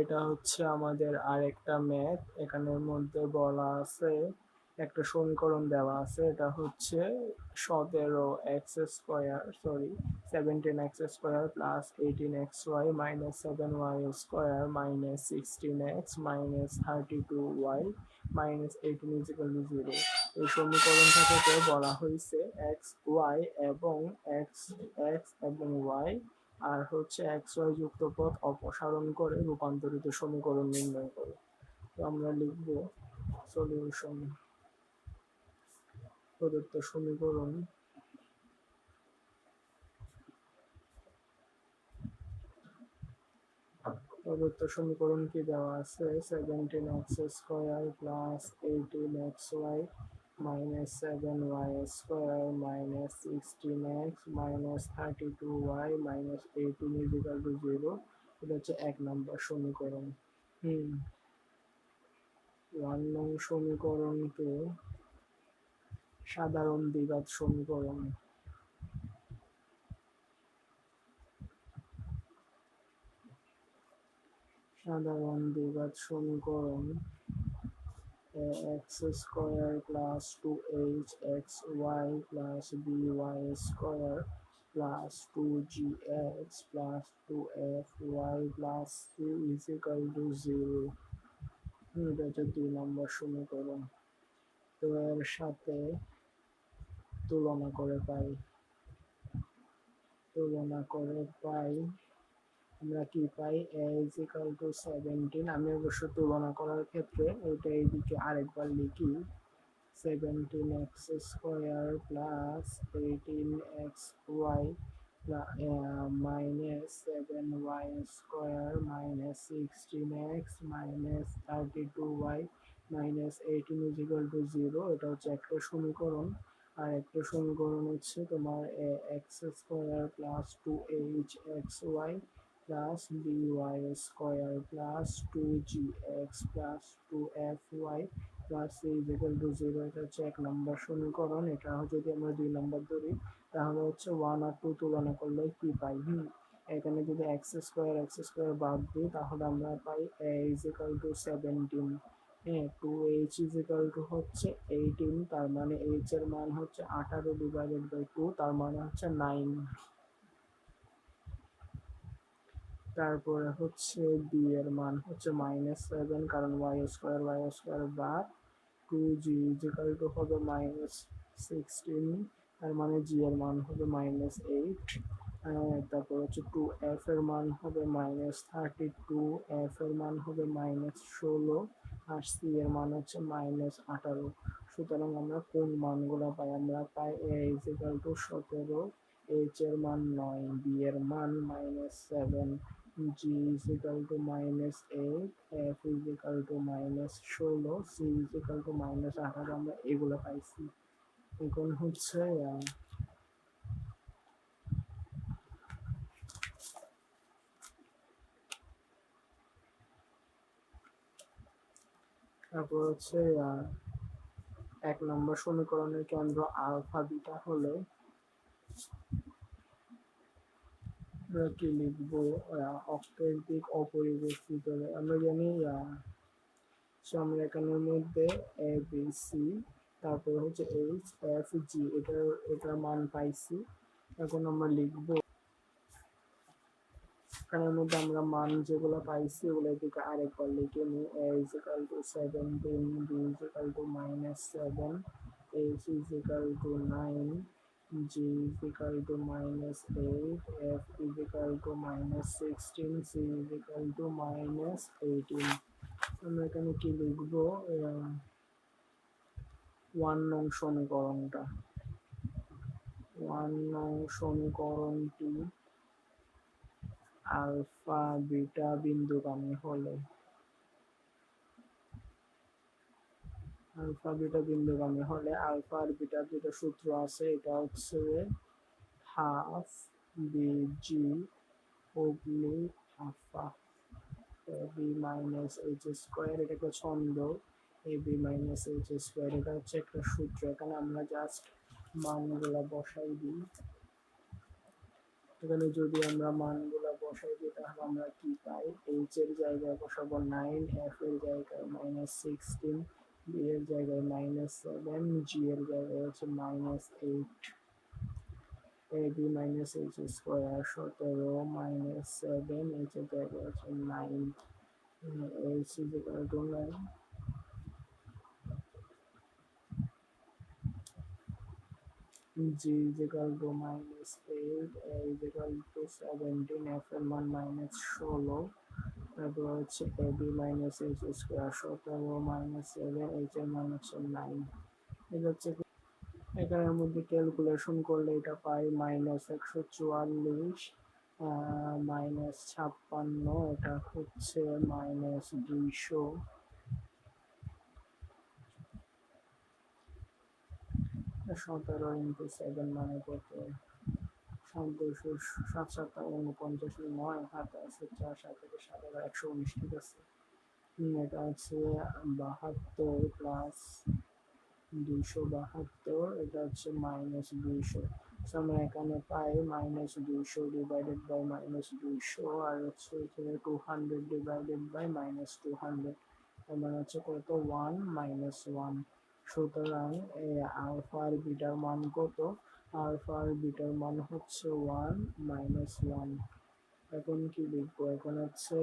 এটা হচ্ছে আমাদের আরেকটা ম্যাথ। এখানের মধ্যে বলা আছে, একটা সমীকরণ দেওয়া আছে, এটা হচ্ছে সতেরো x square, sorry, seventeen x square plus eighteen x y minus seven y square minus sixteen x minus thirty two y minus eighteen is equal to zero. এই সমীকরণটা থেকে বলা হয়েছে এক্স ওয়াই এবং এক্স এক্স এবং y আর হচ্ছে x Y যুক্ত পথ অপসারণ করে রূপান্তরিত সমীকরণ নির্ণয় করে। তো আমরা লিখব সলিউশন প্রদত্ত সমীকরণ। প্রদত্ত সমীকরণ কি দেওয়া আছে? Seventeen x square plus eighteen x y square minus sixteen x minus thirty two y minus eighteen is equal to zero এটা হচ্ছে এক নম্বর সমীকরণ। হুম। ওয়ান নং সমীকরণকে সাধারণ দ্বিঘাত সমীকরণ। সাধারণ দ্বিঘাত সমীকরণ y plus b y square plus two g x plus two f y plus two two zero এটা হচ্ছে দুই নম্বর সমীকরণ। তো এর সাথে তুলনা করে পাই। তুলনা করে পাই আমরা কি পাই? এ ইকাল টু সেভেন্টিন আমি অবশ্য তুলনা করার ক্ষেত্রে এটা এইদিকে আরেকবার লিখি। Seventeen x square plus eighteen x y minus seven y square minus sixteen x minus thirty two y minus eighteen is equal to zero এটা হচ্ছে একটা সমীকরণ। আর একটা সমীকরণ হচ্ছে তোমার x square plus two h x y plus b y square plus two g x plus two f y plus c is equal to zero এটা হচ্ছে এক নম্বর সমীকরণ। এটা যদি আমরা দুই নম্বর ধরি, তাহলে হচ্ছে ওয়ান আর টু তুলনা করলে কি পাই? হুম, এখানে যদি এক্স স্কোয়ার এক্স স্কোয়ার বাদ দিই, তাহলে আমরা পাই a is equal to seventeen হ্যাঁ two h is equal to হচ্ছে এইটিন তার মানে এইচ এর মান হচ্ছে আঠারো ডিভাইডেড বাই টু তার মানে হচ্ছে নাইন তারপরে হচ্ছে বি এর মান হচ্ছে মাইনাস সেভেন কারণ ওয়াই স্কোয়ার ওয়াই স্কোয়ার বা two g is equal to হবে মাইনাস সিক্সটিন তার মানে জি এর মান হবে মাইনাস এইট তারপর হচ্ছে টু এফ এর মান হবে মাইনাস থার্টি টু এফ এর মান হবে মাইনাস ষোলো, আর সি এর মান হচ্ছে মাইনাস আঠারো। সুতরাং আমরা কোন মানগুলো পাই? আমরা পাই এ ইজিক্যাল টু সতেরো এইচ এর মান নয় বি এর মান minus seven g is equal to minus 8 f is equal to minus 16 c is equal to minus 18 আমরা এগুলো পাইছি এখন হচ্ছে তারপর হচ্ছে এক নম্বর সমীকরণের কেন্দ্র আলফা বিটা হলে আমরা কি লিখব? দিক অপরিবর্তিত। আমরা জানি সমরেখানের মধ্যে এ বি সি তারপর হচ্ছে এইচ এফ জি এটার এটার মান পাইছি। এখন আমরা লিখব। এখানের মধ্যে আমরা মান যেগুলো পাইছি ওগুলো এদিকে আরেকবার লিখে নিই। A is equal to seventeen b is equal to minus seven h is equal to nine g is equal to minus 8 f is equal to minus 16 c is equal to minus 18 আমরা এখানে কি লিখব one নং সমীকরণটা one নং সমীকরণটি alpha beta বিন্দুগামী হলে alpha, beta বিন্দুগামী হলে আলফা আর বিটার যেটা সূত্র আছে, এটা হচ্ছে হাফ বিজি অগ্নিক alpha. B minus h square, এটা একটা ছন্দ। A b minus h square, এটা হচ্ছে একটা সূত্র। এখানে আমরা জাস্ট মানগুলা বসাই দিই। এখানে যদি আমরা মানগুলা বসাই দিই, তাহলে আমরা কি পাই? এইচ এর জায়গায় বসাবো নাইন এফ এর জায়গায় মাইনাস সিক্সটিন বি এর জায়গায় মাইনাস সেভেন জি এর জায়গায় হচ্ছে minus eight a b minus h square সতেরো মাইনাস সেভেন এইচ এর জায়গায় হচ্ছে nine h is equal to nine g is equal to minus 8 a is equal to 17 f এর মান মাইনাস ষোলো. তারপর হচ্ছে a b minus h square সতেরো মাইনাস সেভেন এইচ এর মান হচ্ছে নাইন এটা হচ্ছে এখানের মধ্যে ক্যালকুলেশন করলে এটা পাই মাইনাস একশো চুয়াল্লিশ মাইনাস ছাপ্পান্ন এটা হচ্ছে মাইনাস দুইশো সতেরো ইন্টু সেভেন মানে কত দুশো সাত সাত উনপঞ্চাশ নয় হাত চার সাত থেকে সাত হাজার একশো উনিশ আছে। এটা হচ্ছে বাহাত্তর প্লাস দুইশো বাহাত্তর, এটা হচ্ছে মাইনাস দুইশো। আমরা এখানে পাই মাইনাস দুইশো ডিভাইডেড বাই মাইনাস দুইশো আর হচ্ছে two hundred divided by minus two hundred মানে হচ্ছে কত? ওয়ান মাইনাস ওয়ান সুতরাং আলফা আর বিটার মান কত? আলফা আর বিটার মান হচ্ছে ওয়ান মাইনাস ওয়ান এখন কি লিখব এখন হচ্ছে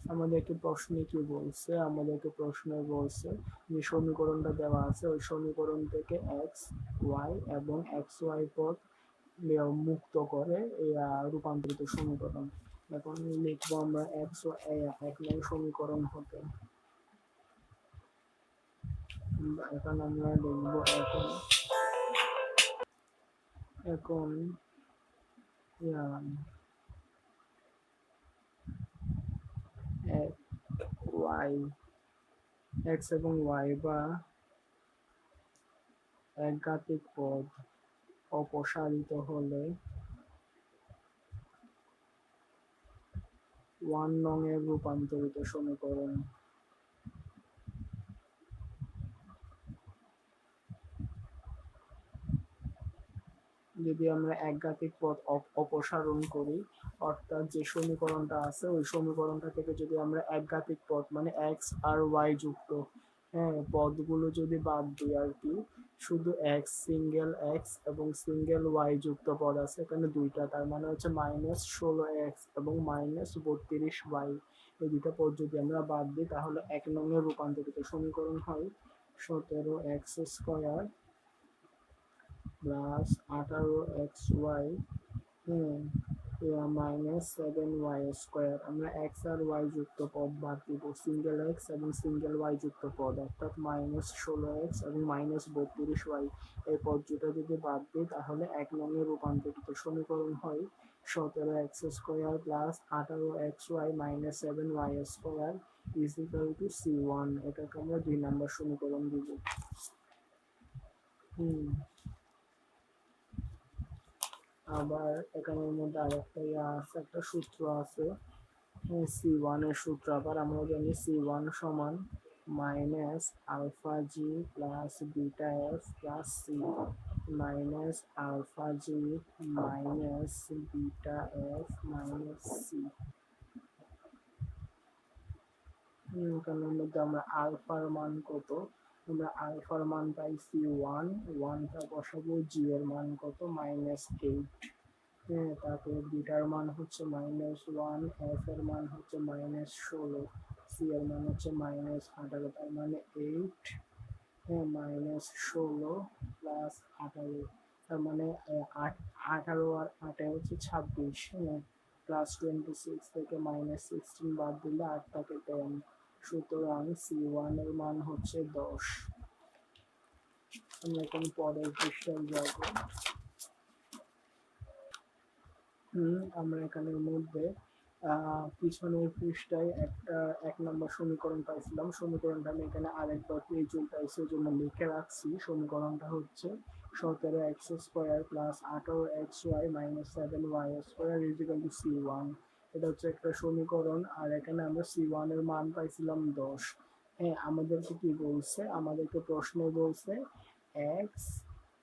আমাদেরকে প্রশ্নে কি বলছে আমাদেরকে প্রশ্নে বলছে যে সমীকরণটা দেওয়া আছে ওই সমীকরণ থেকে এক্স ওয়াই এবং এক্স ওয়াই পদ মুক্ত করে রূপান্তরিত সমীকরণ এখন লিখব আমরা এক্স এক নং সমীকরণ হতে এখন আমরা লিখব এখন এখন ওয়াই, এক্স এবং ওয়াই বা একঘাতিক পদ অপসারিত হলে ওয়ান নং এর রূপান্তরিত সমীকরণ যদি আমরা একঘাতিক পদ অপসারণ করি, অর্থাৎ যে সমীকরণটা আছে, ওই সমীকরণটা থেকে যদি আমরা একঘাতিক পথ মানে এক্স আর ওয়াই যুক্ত হ্যাঁ পদগুলো যদি বাদ দিই আর কি, শুধু এক্স সিঙ্গেল এক্স এবং সিঙ্গেল ওয়াই যুক্ত পদ আছে, এখানে দুইটা, তার মানে হচ্ছে মাইনাস ষোলো এক্স এবং মাইনাস বত্রিশ ওয়াই এই দুইটা পদ যদি আমরা বাদ দিই, তাহলে এক নঙের রূপান্তরিত সমীকরণ হয় সতেরো এক্স স্কোয়ার প্লাস আঠারো x y minus seven y square আমরা এক্স আর ওয়াই যুক্ত পদ বাদ দিব। সিঙ্গেল এক্স এবং সিঙ্গেল ওয়াই যুক্ত পদ। অর্থাৎ মাইনাস ষোলো এক্স এবং মাইনাস বত্রিশ ওয়াই এই পদ দুটো যদি বাদ দিই, তাহলে এক নঙে রূপান্তরিত সমীকরণ হয়। সতেরো এক্স স্কোয়ার প্লাস আঠারো x y minus seven y square is equal to c one এটাকে আমরা দুই নাম্বার সমীকরণ দিব। হুম। আবার এখানের মধ্যে আরেকটা ইয়া আছে, একটা সূত্র আছে। সি ওয়ানের সূত্র, আবার আমরা জানি সি ওয়ান সমান minus alpha g plus beta f plus c minus alpha g minus beta f minus c এখানের মধ্যে আমরা আলফার মান কত? আমরা আলফার মান পাইছি ওয়ান ওয়ানটা বসাবো জি এর মান কত? মাইনাস এইট হ্যাঁ তারপরে বিটার মান হচ্ছে মাইনাস ওয়ান এফ এর মান হচ্ছে মাইনাস ষোলো সি এর মান হচ্ছে মাইনাস আঠারো, তার মানে এইট হ্যাঁ মাইনাস ষোলো প্লাস আঠারো, তার মানে আট, আঠারো আর আটে হচ্ছে ছাব্বিশ হ্যাঁ প্লাস টোয়েন্টি সিক্স থেকে মাইনাস সিক্সটিন বাদ দিলে আট থাকে টেন সুতরাং সি ওয়ানের মান হচ্ছে দশ। আমরা এখন পরের পৃষ্ঠায় যাব। হুম, আমরা এখানের মধ্যে পিছনের পৃষ্ঠায় একটা, এক নম্বর সমীকরণ পাইছিলাম সমীকরণটা আমি এখানে আরেকবার পেজ উল্টাইছি ওই জন্য লিখে রাখছি। সমীকরণটা হচ্ছে সতেরো এক্স স্কোয়ার প্লাস আঠারো x y minus seven y square is equal to c one এটা হচ্ছে একটা সমীকরণ, আর এখানে আমরা সি ওয়ানের মান পাইছিলাম দশ। হ্যাঁ আমাদেরকে কি বলছে? আমাদেরকে প্রশ্ন বলছে এক্স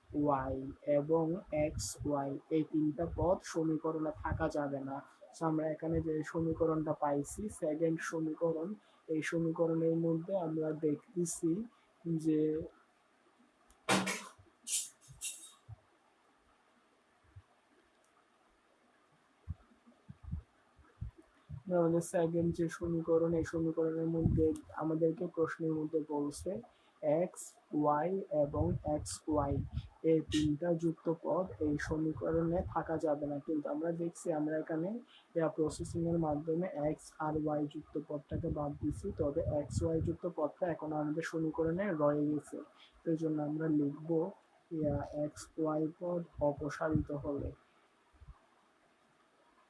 ওয়াই এবং এক্স ওয়াই এই তিনটা পদ সমীকরণে থাকা যাবে না। আমরা এখানে যে সমীকরণটা পাইছি সেকেন্ড সমীকরণ, এই সমীকরণের মধ্যে আমরা দেখতেছি যে আমাদের সেকেন্ড যে সমীকরণ, এই সমীকরণের মধ্যে আমাদেরকে প্রশ্নের মধ্যে বলছে এক্স ওয়াই এবং এক্স ওয়াই এই তিনটা যুক্ত পদ, এই সমীকরণে থাকা যাবে না। কিন্তু আমরা দেখছি আমরা এখানে প্রসেসিং এর মাধ্যমে এক্স আর ওয়াই যুক্ত পদটাকে বাদ দিছি তবে এক্স ওয়াই যুক্ত পদটা এখন আমাদের সমীকরণে রয়ে গেছে। সেই জন্য আমরা লিখব এক্স ওয়াই পদ অপসারিত হলে।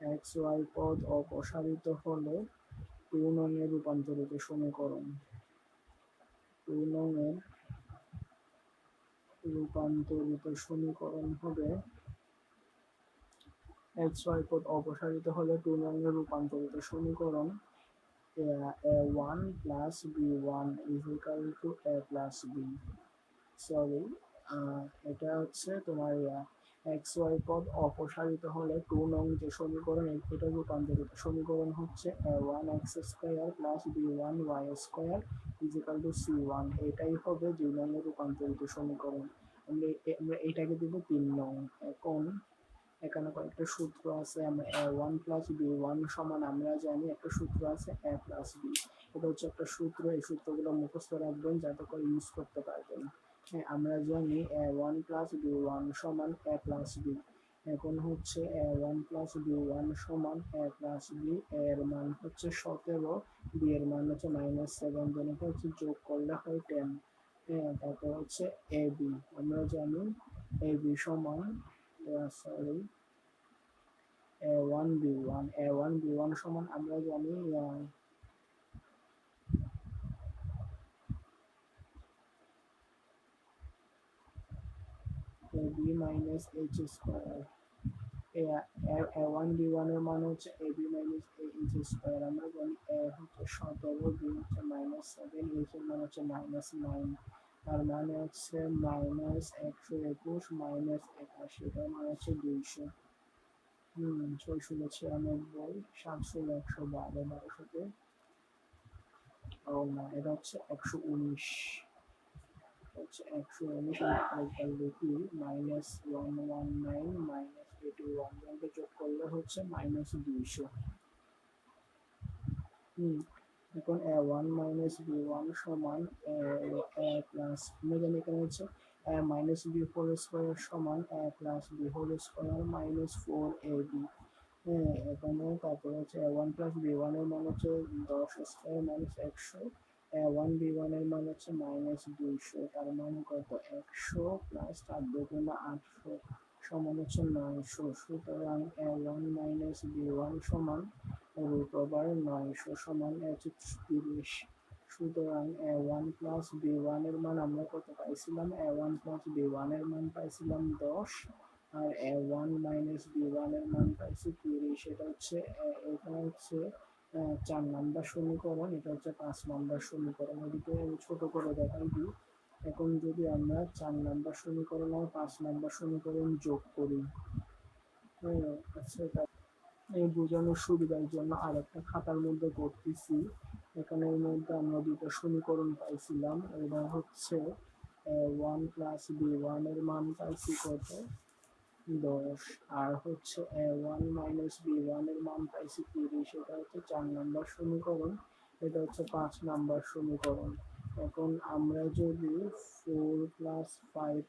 এক্স ওয়াই পদ অপসারিত হলে টু নংয়ে রূপান্তরিত সমীকরণ। টু নংয়ের রূপান্তরিত সমীকরণ হবে এক্স ওয়াই পদ অপসারিত হলে টু নংয়ের রূপান্তরিত সমীকরণ। A one plus B one is equal to A plus B. Sorry এটা হচ্ছে তোমার এক্স ওয়াই পদ অপসারিত হলে টু নং যে সমীকরণ এটা রূপান্তরিত সমীকরণ হচ্ছে one X square plus B one Y square is equal to C one এটাই হবে দুই নংয়ের রূপান্তরিত সমীকরণ। আমরা এটাকে দিব তিন নং। এখন এখানে কয়েকটা সূত্র আছে, আমরা A one plus B one সমান, আমরা জানি একটা সূত্র আছে এ প্লাস বি এটা হচ্ছে একটা সূত্র, এই সূত্রগুলো মুখস্থ রাখবেন যাতে করে ইউজ করতে পারবেন। আমরা জানি ওয়ান প্লাস বি ওয়ান সমান এ প্লাস বি এখন হচ্ছে ওয়ান প্লাস বি ওয়ান সমান এ প্লাস বি এর মান হচ্ছে সতেরো বি এর মান হচ্ছে মাইনাস সেভেন যেটা হচ্ছে যোগ করলে হয় টেন হ্যাঁ তারপর হচ্ছে এ বি আমরা জানি এ বি সমান sorry A one B one A one B one সমান, আমরা জানি B minus H square one B ওয়ানের মান হচ্ছে A B minus A H square আমরা জানি এ হচ্ছে সতেরো বি হচ্ছে মাইনাস সেভেন এইচ এর মান হচ্ছে মাইনাস নাইন তার মানে হচ্ছে মাইনাস একশো একুশ মাইনাস একাশি তার মানে হচ্ছে দুইশো হম ছয়শো ছিয়ানব্বই সাতশো একশো বারো বারোশোতে ও না এটা হচ্ছে একশো উনিশ একশো উনিশ লিখি minus one one nine minus eighty one ওয়ানকে যোগ করলে হচ্ছে মাইনাস দুইশো। হুম, এখন A one minus B one সমান এ প্লাস জানি এখানে হচ্ছে মাইনাস বি হোল স্কোয়ার সমান A plus B whole square minus four A B হ্যাঁ এখানে তারপরে হচ্ছে এ ওয়ান প্লাস বি ওয়ানের মান হচ্ছে দশ স্কোয়ার মাইনাস একশো। এ ওয়ান বি ওয়ানের মান হচ্ছে মাইনাস দুইশো, তার মান কত? একশো প্লাস চার দুগুণা আটশো সমান হচ্ছে নয়শো। সুতরাং ওয়ান মাইনাস বি ওয়ান সমান রুট নয়শো সমান হচ্ছে তিরিশ। সুতরাং এ ওয়ান প্লাস বি ওয়ানের মান আমরা কত পাইছিলাম? এ প্লাস বি ওয়ানের মান পাইছিলাম দশ, আর এ ওয়ান মাইনাস বি ওয়ানের মান পাইছি তিরিশ। এটা হচ্ছে এটা হচ্ছে চার নাম্বার সমীকরণ, এটা হচ্ছে পাঁচ নাম্বার সমীকরণ। এদিকে আমি ছোট করে দেখাই দিই। এখন যদি আমরা চার নাম্বার সমীকরণ আর পাঁচ নাম্বার সমীকরণ যোগ করি হ্যাঁ আচ্ছা এই বোঝানোর সুবিধার জন্য আর একটা খাতার মধ্যে করতেছি। এখানে এর মধ্যে আমরা দুটো সমীকরণ পাইছিলাম। এটা হচ্ছে ওয়ান প্লাস বি ওয়ানের মান পাইছি কত? দশ আর হচ্ছে, এ ওয়ান মাইনাস বি ওয়ানের মান পাইছি তিরিশ, এটা হচ্ছে চার নাম্বার সমীকরণ, এটা হচ্ছে পাঁচ নাম্বার সমীকরণ। এখন আমরা যদি ফোর প্লাস ফাইভ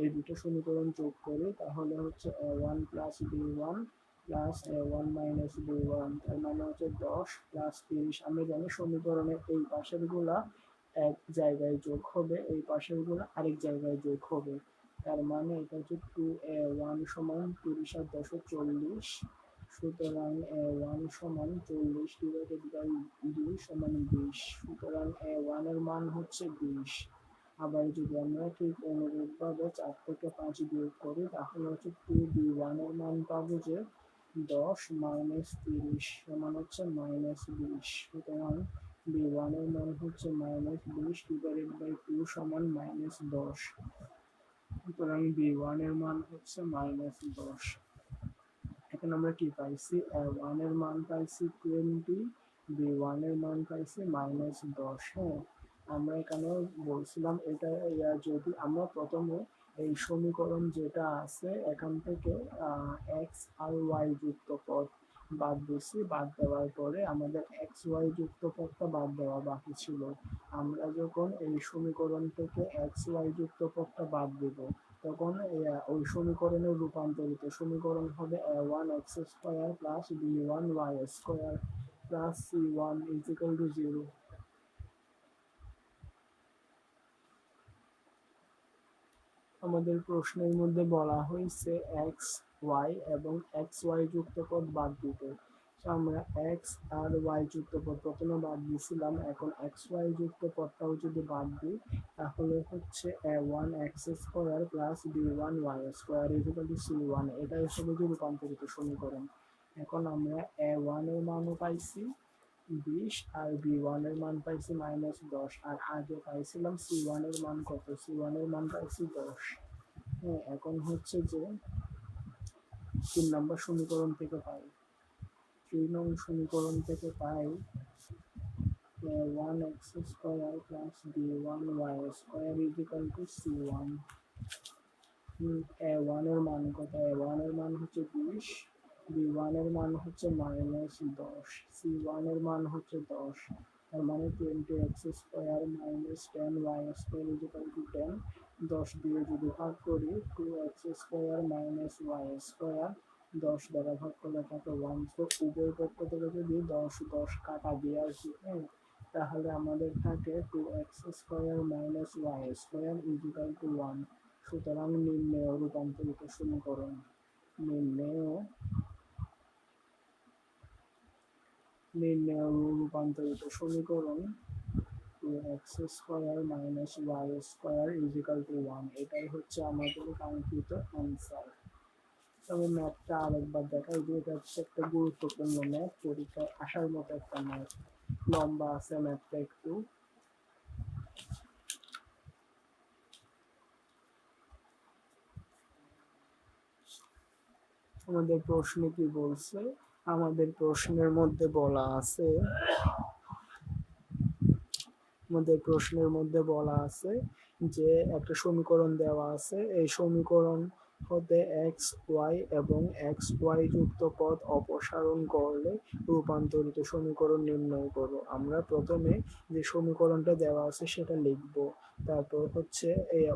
এই দুটো সমীকরণ যোগ করি, তাহলে হচ্ছে, A one plus B one plus A one minus B one তার মানে হচ্ছে দশ প্লাস তিরিশ। আমরা জানি সমীকরণের এই পাশেরগুলা এক জায়গায় যোগ হবে, এই পাশেরগুলা আরেক জায়গায় যোগ হবে। তার মানে এটা হচ্ছে টু এ ওয়ান সমান তিরিশ আর দশ চল্লিশ, সুতরাং, এ ওয়ান সমান চল্লিশ ডিভাইডেড বাই দুই সমান বিশ, সুতরাং, এ ওয়ানের মান হচ্ছে বিশ। আবার যদি আমরা ঠিক অনুরূপভাবে চার থেকে পাঁচ বিয়োগ করি, তাহলে হচ্ছে টু বি ওয়ানের মান পাবো যে দশ মাইনাস তিরিশ সমান হচ্ছে মাইনাস বিশ, সুতরাং বি ওয়ানের মান হচ্ছে মাইনাস বিশ ডিভাইডেড বাই টু সমান মাইনাস দশ। সুতরাং বি ওয়ানের মান হচ্ছে মাইনাস দশ। এখন আমরা কি পাইছি? ওয়ানের মান পাইছি টোয়েন্টি বি ওয়ানের মান পাইছি মাইনাস দশ। হ্যাঁ আমরা এখানে বলছিলাম এটা যদি আমরা প্রথমে এই সমীকরণ যেটা আছে, এখান থেকে এক্স আর ওয়াই যুক্ত পদ বাদ দিছি বাদ দেওয়ার পরে আমাদের এক্স ওয়াই যুক্ত পদটা বাদ দেওয়া বাকি ছিল। আমরা যখন এই সমীকরণ থেকে এক্স ওয়াই যুক্ত পদটা বাদ দেব, তখন ওই সমীকরণের রূপান্তরিত সমীকরণ হবে A one X square plus B one Y square plus C one is equal to zero আমাদের প্রশ্নের মধ্যে বলা হয়েছে এক্স ওয়াই এবং এক্স ওয়াই যুক্ত পদ বাদ দিতে। আমরা এক্স আর ওয়াই যুক্ত পদ প্রথমে বাদ দিয়েছিলাম, এখন এক্স ওয়াই যুক্ত পদটাও যদি বাদ দিই, তাহলে হচ্ছে A one X square plus B one Y square is equal to C one. এটা হিসেবে যে রূপান্তরিত সমীকরণ। এখন আমরা এ ওয়ানের মানও পাইছি বিশ আর বি ওয়ানের মান পাইছি মাইনাস দশ, আর আগে পাইছিলাম সি ওয়ানের মান কত? সি ওয়ানের মান পাইছি দশ। হ্যাঁ এখন হচ্ছে যে তিন নম্বর সমীকরণ থেকে পাই। থ্রি নং সমীকরণ থেকে পাই one X square plus B one Y square is equal to C one A ওয়ানের মান কত? এ ওয়ানের মান হচ্ছে বিশ। বি ওয়ানের মান হচ্ছে মাইনাস দশ সি ওয়ানের মান হচ্ছে দশ, তার মানে twenty X square minus ten Y square is equal to ten দশ দিয়ে যদি ভাগ করি two X square minus Y square দশ দ্বারা ভাগ করলে থাকে ওয়ান তো উভয় পক্ষ থেকে যদি দশ দশ কাটা দিয়ে আসি হ্যাঁ তাহলে আমাদের থাকে two X square minus Y square is equal to one সুতরাং নির্ণয় রূপান্তরিত সমীকরণ নির্ণয় নির্ণয় রূপান্তরিত সমীকরণ X square minus Y square is equal to one এটাই হচ্ছে আমাদের কাঙ্ক্ষিত অ্যান্সার তবে ম্যাথটা আরেকবার দেখাই, যে এটা হচ্ছে একটা গুরুত্বপূর্ণ ম্যাথ পরীক্ষায় আসার মতো একটা ম্যাথ লম্বা আছে ম্যাথটা একটু। আমাদের প্রশ্নে কি বলছে? আমাদের প্রশ্নের মধ্যে বলা আছে। আমাদের প্রশ্নের মধ্যে বলা আছে যে, একটা সমীকরণ দেওয়া আছে। এই সমীকরণ হতে এক্স ওয়াই এবং এক্স ওয়াই যুক্ত পদ অপসারণ করলে রূপান্তরিত সমীকরণ নির্ণয় করো আমরা প্রথমে যে সমীকরণটা দেওয়া আছে সেটা লিখব। তারপর হচ্ছে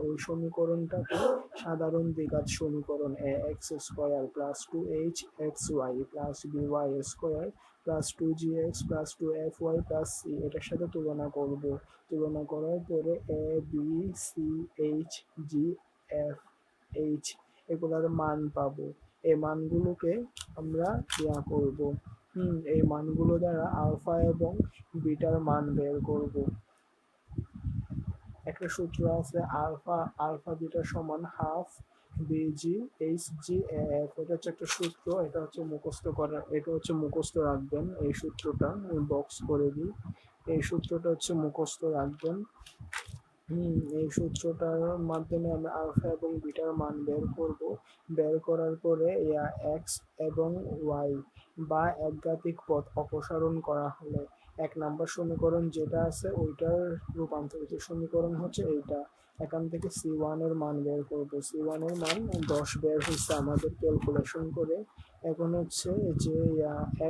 ওই সমীকরণটাকে সাধারণ দ্বিঘাত সমীকরণ A X square plus two H X Y plus B Y square plus two G X plus two F Y plus C, এটার সাথে তুলনা করব। তুলনা করার পরে A, B, C, H, G, F, H এগুলোর মান পাবো। এই মানগুলোকে আমরা ইয়া করব। হুম, এই মানগুলো দ্বারা আলফা এবং বিটার মান বের করব। একটা সূত্র আছে, আলফা আলফা, বিটা সমান half B G H G F. এটা হচ্ছে একটা সূত্র, এটা হচ্ছে মুখস্থ করা, এটা হচ্ছে মুখস্থ রাখবেন এই সূত্রটা বক্স করে দিই। এই সূত্রটা হচ্ছে মুখস্থ রাখবেন। হুম, এই সূত্রটার মাধ্যমে আমরা আলফা এবং বিটার মান বের করব। বের করার পরে এক্স এবং ওয়াই বা একঘাতিক পথ অপসারণ করা হলে। এক নাম্বার সমীকরণ যেটা আছে, ওইটার রূপান্তরিত সমীকরণ হচ্ছে এইটা। এখান থেকে সি ওয়ানের মান বের করব। সি ওয়ানের মান দশ বের হয়েছে আমাদের ক্যালকুলেশন করে। এখন হচ্ছে যে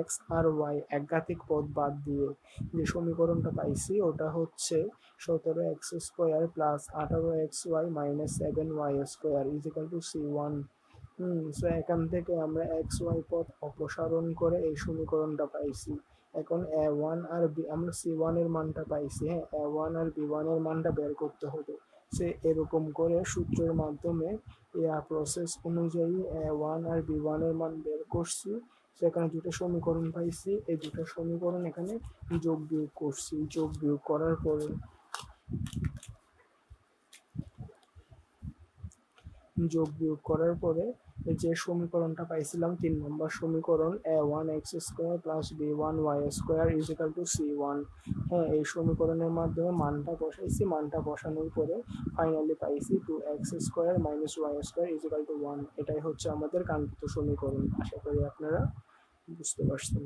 এক্স আর ওয়াই একঘাতিক পদ বাদ দিয়ে যে সমীকরণটা পাইছি, ওটা হচ্ছে সতেরো এক্স স্কোয়ার প্লাস আঠারো X Y minus seven Y square is equal to C one hmm so এখান থেকে আমরা এক্স ওয়াই পদ অপসারণ করে এই সমীকরণটা পাইছি। এখন এ ওয়ান আর বি আমরা সি ওয়ানের মানটা পাইছি হ্যাঁ এ ওয়ান আর বি ওয়ানের মানটা বের করতে হবে। সে এরকম করে সূত্রের মাধ্যমে এয়ার প্রসেস অনুযায়ী, এ ওয়ান আর বি ওয়ানের মান বের করছি। সেখানে দুটো সমীকরণ পাইছি। এই দুটো সমীকরণ এখানে যোগ বিয়োগ করছি। যোগ বিয়োগ করার পরে যোগ বিয়োগ করার পরে যে সমীকরণটা পাইছিলাম, তিন নম্বর সমীকরণ A one X square plus B one Y square is equal to C one হ্যাঁ এই সমীকরণের মাধ্যমে মানটা বসাইছি, মানটা বসানোর পরে ফাইনালি পাইছি two X square minus Y square is equal to one এটাই হচ্ছে আমাদের কাঙ্ক্ষিত সমীকরণ, আশা করি আপনারা বুঝতে পারছেন।